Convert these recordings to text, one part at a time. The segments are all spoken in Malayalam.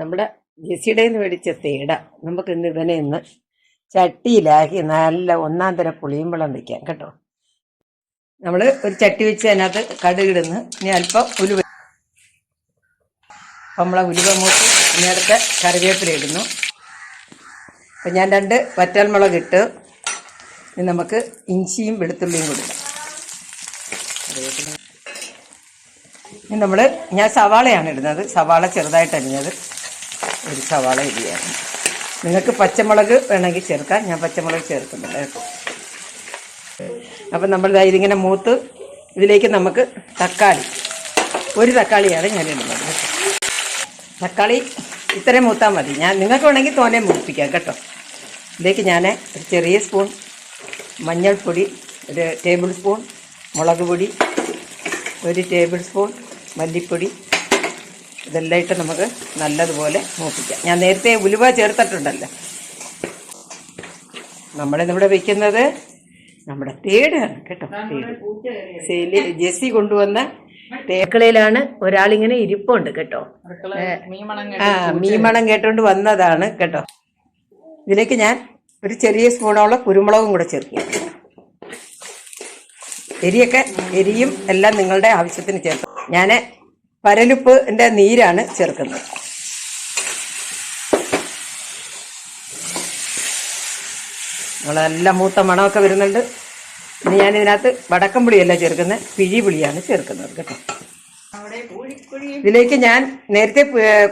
നമ്മുടെ നിന്ന് മേടിച്ച തേട. നമുക്ക് ഇന്ന് ഇവനെ ഇന്ന് ചട്ടിയിലാക്കി നല്ല ഒന്നാം തരം പുളിയുമ്പളം വെക്കാം കേട്ടോ. നമ്മൾ ഒരു ചട്ടി വെച്ച് അതിനകത്ത് കടുകിടുന്ന്. ഇനി അല്പം ഉലുവ അപ്പം നമ്മളെ ഉലുവ മൂത്ത് ഇനി അടുത്ത കറിവേപ്പില ഇടുന്നു. അപ്പം ഞാൻ രണ്ട് വറ്റൽമുളക് ഇട്ട് ഇനി നമുക്ക് ഇഞ്ചിയും വെളുത്തുള്ളിയും കൊടുക്കാം ഇനി നമ്മൾ ഞാൻ സവാളയാണ് ഇടുന്നത്. സവാള ചെറുതായിട്ട് അരിഞ്ഞത്. ഒരു സവാള ഇടിയായിരുന്നു. നിങ്ങൾക്ക് പച്ചമുളക് വേണമെങ്കിൽ ചേർക്കാം. ഞാൻ പച്ചമുളക് ചേർക്കുന്നില്ല കേട്ടോ. അപ്പം നമ്മൾ ഇതിങ്ങനെ മൂത്ത് ഇതിലേക്ക് നമുക്ക് തക്കാളി. ഒരു തക്കാളിയാണ് ഞാൻ ഇടുന്നത് തക്കാളി ഇത്രയും മൂത്താൽ മതി. ഞാൻ നിങ്ങൾക്ക് വേണമെങ്കിൽ തോനെ മൂപ്പിക്കാം കേട്ടോ. ഇതിലേക്ക് ഞാൻ ഒരു ചെറിയ സ്പൂൺ മഞ്ഞൾപ്പൊടി ഒരു ടേബിൾ സ്പൂൺ മുളക് പൊടി ഒരു ടേബിൾ സ്പൂൺ മല്ലിപ്പൊടി ഇതെല്ലാം ഇട്ട് നമുക്ക് നല്ലതുപോലെ മൂപ്പിക്കാം. ഞാൻ നേരത്തെ ഉലുവ ചേർത്തിട്ടുണ്ടല്ലോ. നമ്മളിന്നിവിടെ വെക്കുന്നത് നമ്മുടെ തേടാണ് കേട്ടോ തേട്. സെയിൽ ജെസ്സി കൊണ്ടുവന്ന തേക്കളയിലാണ് ഒരാളിങ്ങനെ ഇരിപ്പുണ്ട് കേട്ടോ. ആ മീമണം കേട്ടോണ്ട് വന്നതാണ് കേട്ടോ. ഇതിലേക്ക് ഞാൻ ഒരു ചെറിയ സ്പൂണോളം കുരുമുളകും കൂടെ ചേർക്കും എരിയൊക്കെ എരിയും എല്ലാം നിങ്ങളുടെ ആവശ്യത്തിന് ചേർക്കും ഞാൻ പരലുപ്പിന്റെ നീരാണ് ചേർക്കുന്നത്. നമ്മളെല്ലാം മൂത്ത മണമൊക്കെ വരുന്നുണ്ട്. ഇനി ഞാനിതിനകത്ത് വടക്കം പുളിയല്ല ചേർക്കുന്നത് പിഴി പുളിയാണ് ചേർക്കുന്നത് കേട്ടോ. ഇതിലേക്ക് ഞാൻ നേരത്തെ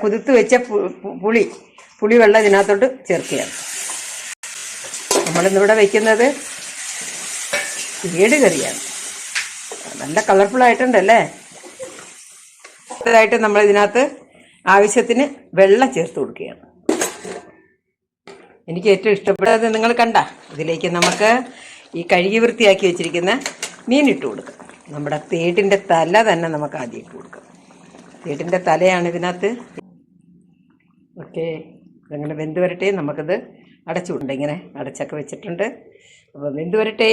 കുതിർത്ത് വെച്ച പുളി പുളി വെള്ളം ഇതിനകത്തോട്ട് ചേർക്കുകയാണ്. നമ്മളിന്നിവിടെ വയ്ക്കുന്നത് ഏട് കറിയാണ് നല്ല കളർഫുൾ ആയിട്ടുണ്ടല്ലേ അടുത്തതായിട്ട് നമ്മൾ ഇതിനകത്ത് ആവശ്യത്തിന് വെള്ളം ചേർത്ത് കൊടുക്കുകയാണ്. എനിക്ക് ഏറ്റവും ഇഷ്ടപ്പെട്ടത് നിങ്ങൾ കണ്ട ഇതിലേക്ക് നമുക്ക് ഈ കഴുകി വൃത്തിയാക്കി വെച്ചിരിക്കുന്ന മീൻ ഇട്ട് കൊടുക്കാം. നമ്മുടെ തേട്ടിന്റെ തല തന്നെ നമുക്ക് ആദ്യം ഇട്ട് കൊടുക്കാം. തേട്ടിന്റെ തലയാണ് ഇതിനകത്ത്. ഓക്കെ ഇതങ്ങനെ വെന്ത് വരട്ടെ നമുക്കത് അടച്ചുകൊണ്ട് ഇങ്ങനെ അടച്ചൊക്കെ വെച്ചിട്ടുണ്ട്. അപ്പോൾ വെന്ത് വരട്ടെ.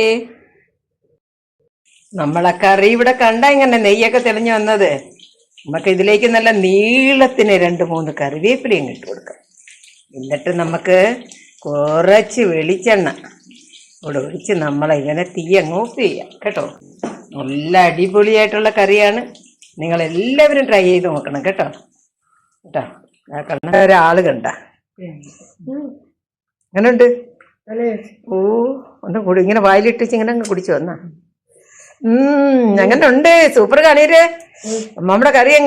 നമ്മളെ കറി ഇവിടെ കണ്ട ഇങ്ങനെ നെയ്യൊക്കെ തെളിഞ്ഞു വന്നത്. നമുക്ക് ഇതിലേക്ക് നല്ല നീളത്തിന് രണ്ട് മൂന്ന് കറിവേപ്പിലയും ഇട്ട് കൊടുക്കാം. എന്നിട്ട് നമുക്ക് കുറച്ച് വെളിച്ചെണ്ണ ഇവിടെ ഒഴിച്ച് നമ്മളിങ്ങനെ തീ അങ്ങ് ഓഫ് ചെയ്യാം. കേട്ടോ? നല്ല അടിപൊളിയായിട്ടുള്ള കറിയാണ്. നിങ്ങൾ എല്ലാവരും ട്രൈ ചെയ്ത് നോക്കണം കേട്ടോ. കേട്ടോ? ആ കണ്ണ ഒരാൾ കണ്ട. എങ്ങനെയുണ്ട് ഓ ഒന്ന് കൂടി ഇങ്ങനെ വായിലിട്ടിച്ച് ഇങ്ങനെ അങ്ങ് കുടിച്ചു വന്നാ ഉം അങ്ങനെ ഉണ്ട് സൂപ്പർ കണീര് അമ്മമ്മയുടെ കറി എങ്ങനെ?